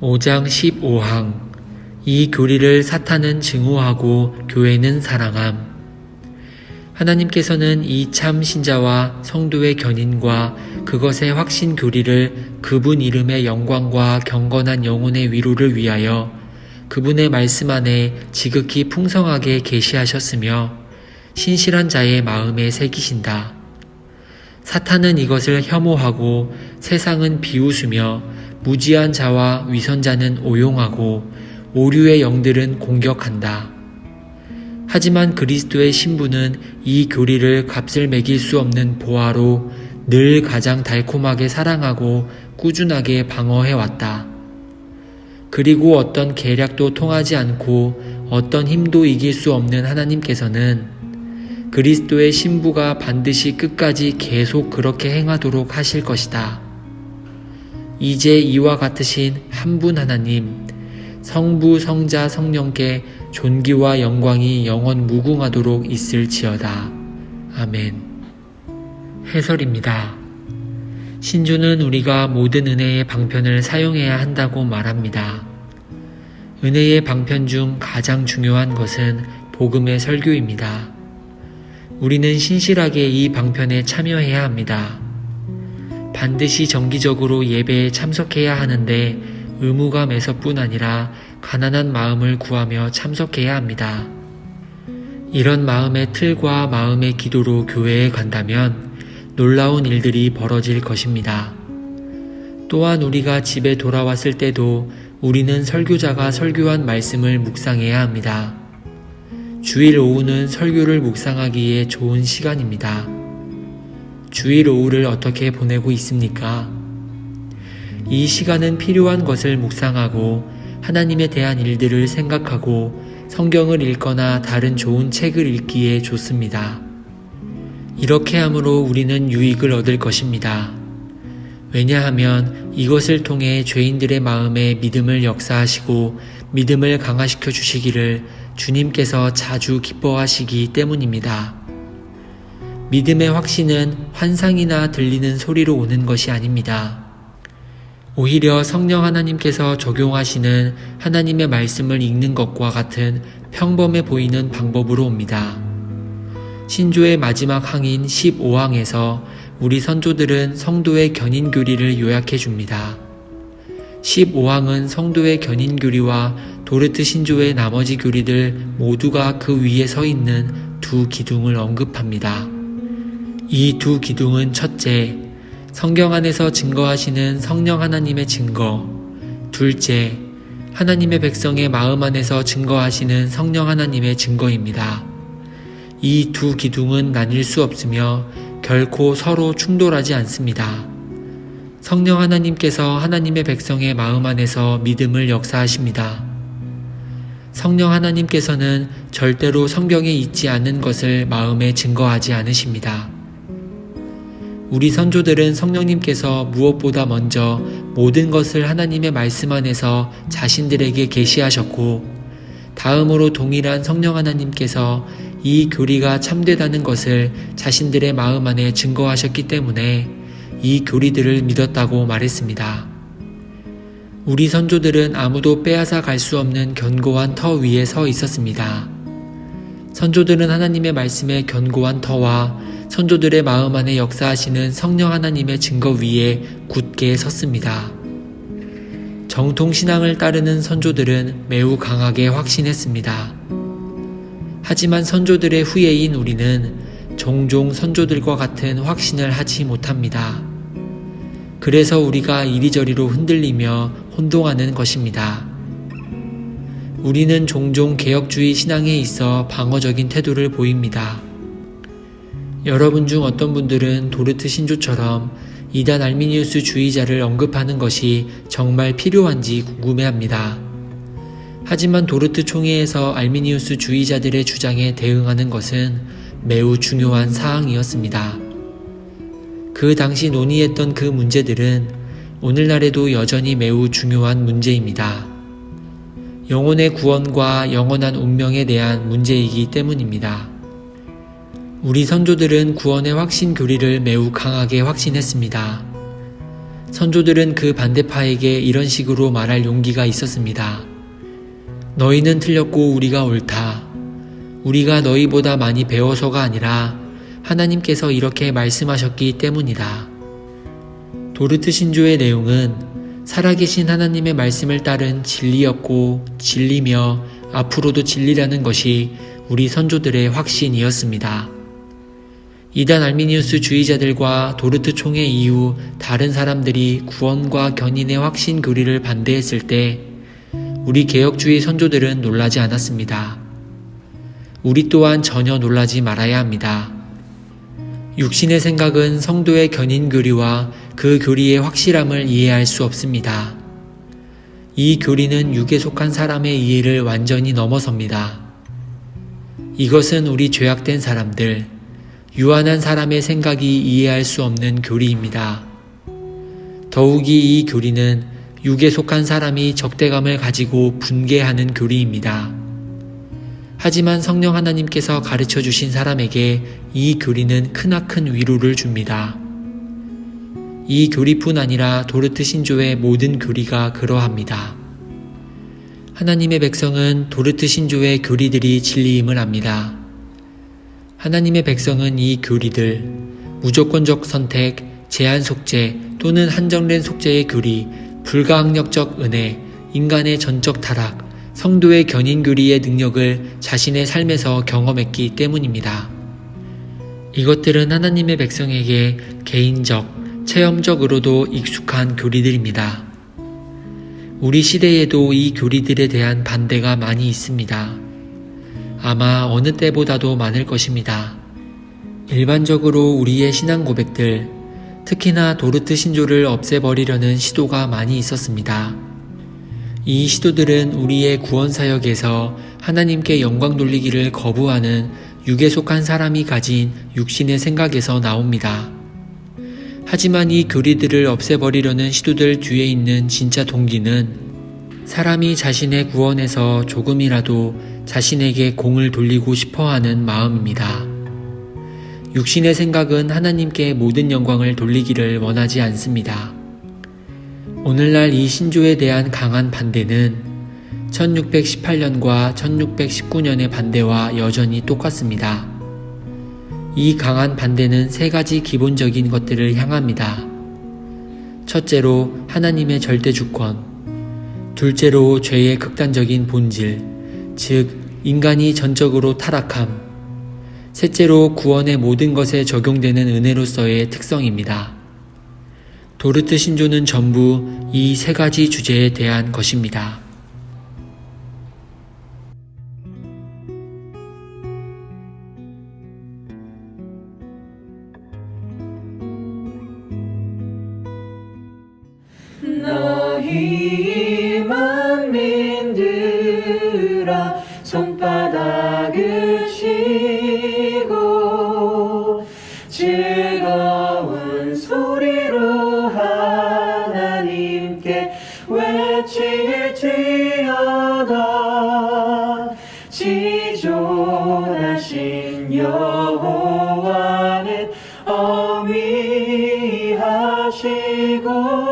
(5장 15항) 이 교리를 사탄은 증오하고 교회는 사랑함. 하나님께서는 이 참 신자와 성도의 견인과 그것의 확신 교리를 그분 이름의 영광과 경건한 영혼의 위로를 위하여 그분의 말씀 안에 지극히 풍성하게 계시하셨으며 신실한 자의 마음에 새기신다. 사탄은 이것을 혐오하고 세상은 비웃으며 무지한 자와 위선자는 오용하고 오류의 영들은 공격한다. 하지만 그리스도의 신부는 이 교리를 값을 매길 수 없는 보화로 늘 가장 달콤하게 사랑하고 꾸준하게 방어해 왔다. 그리고 어떤 계략도 통하지 않고 어떤 힘도 이길 수 없는 하나님께서는 그리스도의 신부가 반드시 끝까지 계속 그렇게 행하도록 하실 것이다. 이제 이와 같으신 한 분 하나님, 성부, 성자, 성령께 존귀와 영광이 영원 무궁하도록 있을지어다. 아멘. 해설입니다. 신주는 우리가 모든 은혜의 방편을 사용해야 한다고 말합니다. 은혜의 방편 중 가장 중요한 것은 복음의 설교입니다. 우리는 신실하게 이 방편에 참여해야 합니다. 반드시 정기적으로 예배에 참석해야 하는데 의무감에서뿐 아니라 가난한 마음을 구하며 참석해야 합니다. 이런 마음의 틀과 마음의 기도로 교회에 간다면 놀라운 일들이 벌어질 것입니다. 또한 우리가 집에 돌아왔을 때도 우리는 설교자가 설교한 말씀을 묵상해야 합니다. 주일 오후는 설교를 묵상하기에 좋은 시간입니다. 주일 오후를 어떻게 보내고 있습니까? 이 시간은 필요한 것을 묵상하고 하나님에 대한 일들을 생각하고 성경을 읽거나 다른 좋은 책을 읽기에 좋습니다. 이렇게 함으로 우리는 유익을 얻을 것입니다. 왜냐하면 이것을 통해 죄인들의 마음에 믿음을 역사하시고 믿음을 강화시켜 주시기를 주님께서 자주 기뻐하시기 때문입니다. 믿음의 확신은 환상이나 들리는 소리로 오는 것이 아닙니다. 오히려 성령 하나님께서 적용하시는 하나님의 말씀을 읽는 것과 같은 평범해 보이는 방법으로 옵니다. 신조의 마지막 항인 15항에서 우리 선조들은 성도의 견인 교리를 요약해 줍니다. 15항은 성도의 견인 교리와 도르트 신조의 나머지 교리들 모두가 그 위에 서 있는 두 기둥을 언급합니다. 이 두 기둥은 첫째, 성경 안에서 증거하시는 성령 하나님의 증거. 둘째, 하나님의 백성의 마음 안에서 증거하시는 성령 하나님의 증거입니다. 이 두 기둥은 나뉠 수 없으며 결코 서로 충돌하지 않습니다. 성령 하나님께서 하나님의 백성의 마음 안에서 믿음을 역사하십니다. 성령 하나님께서는 절대로 성경에 있지 않은 것을 마음에 증거하지 않으십니다. 우리 선조들은 성령님께서 무엇보다 먼저 모든 것을 하나님의 말씀 안에서 자신들에게 계시하셨고 다음으로 동일한 성령 하나님께서 이 교리가 참되다는 것을 자신들의 마음 안에 증거하셨기 때문에 이 교리들을 믿었다고 말했습니다. 우리 선조들은 아무도 빼앗아 갈 수 없는 견고한 터 위에 서 있었습니다. 선조들은 하나님의 말씀의 견고한 터와 선조들의 마음 안에 역사하시는 성령 하나님의 증거 위에 굳게 섰습니다. 정통 신앙을 따르는 선조들은 매우 강하게 확신했습니다. 하지만 선조들의 후예인 우리는 종종 선조들과 같은 확신을 하지 못합니다. 그래서 우리가 이리저리로 흔들리며 혼동하는 것입니다. 우리는 종종 개혁주의 신앙에 있어 방어적인 태도를 보입니다. 여러분 중 어떤 분들은 도르트 신조처럼 이단 알미니우스 주의자를 언급하는 것이 정말 필요한지 궁금해합니다. 하지만 도르트 총회에서 알미니우스 주의자들의 주장에 대응하는 것은 매우 중요한 사항이었습니다. 그 당시 논의했던 그 문제들은 오늘날에도 여전히 매우 중요한 문제입니다. 영혼의 구원과 영원한 운명에 대한 문제이기 때문입니다. 우리 선조들은 구원의 확신 교리를 매우 강하게 확신했습니다. 선조들은 그 반대파에게 이런 식으로 말할 용기가 있었습니다. 너희는 틀렸고 우리가 옳다. 우리가 너희보다 많이 배워서가 아니라 하나님께서 이렇게 말씀하셨기 때문이다. 도르트 신조의 내용은 살아계신 하나님의 말씀을 따른 진리였고 진리며 앞으로도 진리라는 것이 우리 선조들의 확신이었습니다. 이단 알미니우스 주의자들과 도르트 총회 이후 다른 사람들이 구원과 견인의 확신 교리를 반대했을 때 우리 개혁주의 선조들은 놀라지 않았습니다. 우리 또한 전혀 놀라지 말아야 합니다. 육신의 생각은 성도의 견인 교리와 그 교리의 확실함을 이해할 수 없습니다. 이 교리는 육에 속한 사람의 이해를 완전히 넘어섭니다. 이것은 우리 죄악된 사람들, 유한한 사람의 생각이 이해할 수 없는 교리입니다. 더욱이 이 교리는 육에 속한 사람이 적대감을 가지고 분개하는 교리입니다. 하지만 성령 하나님께서 가르쳐 주신 사람에게 이 교리는 크나큰 위로를 줍니다. 이 교리뿐 아니라 도르트 신조의 모든 교리가 그러합니다. 하나님의 백성은 도르트 신조의 교리들이 진리임을 압니다. 하나님의 백성은 이 교리들, 무조건적 선택, 제한 속죄 또는 한정된 속죄의 교리, 불가항력적 은혜, 인간의 전적 타락, 성도의 견인 교리의 능력을 자신의 삶에서 경험했기 때문입니다. 이것들은 하나님의 백성에게 개인적, 체험적으로도 익숙한 교리들입니다. 우리 시대에도 이 교리들에 대한 반대가 많이 있습니다. 아마 어느 때보다도 많을 것입니다. 일반적으로 우리의 신앙 고백들, 특히나 도르트 신조를 없애버리려는 시도가 많이 있었습니다. 이 시도들은 우리의 구원 사역에서 하나님께 영광 돌리기를 거부하는 육에 속한 사람이 가진 육신의 생각에서 나옵니다. 하지만 이 교리들을 없애버리려는 시도들 뒤에 있는 진짜 동기는 사람이 자신의 구원에서 조금이라도 자신에게 공을 돌리고 싶어 하는 마음입니다. 육신의 생각은 하나님께 모든 영광을 돌리기를 원하지 않습니다. 오늘날 이 신조에 대한 강한 반대는 1618년과 1619년의 반대와 여전히 똑같습니다. 이 강한 반대는 세 가지 기본적인 것들을 향합니다. 첫째로 하나님의 절대 주권, 둘째로 죄의 극단적인 본질, 즉 인간이 전적으로 타락함, 셋째로 구원의 모든 것에 적용되는 은혜로서의 특성입니다. 도르트 신조는 전부 이 세 가지 주제에 대한 것입니다. 너희 만민들아 손바닥을 치 어미하시고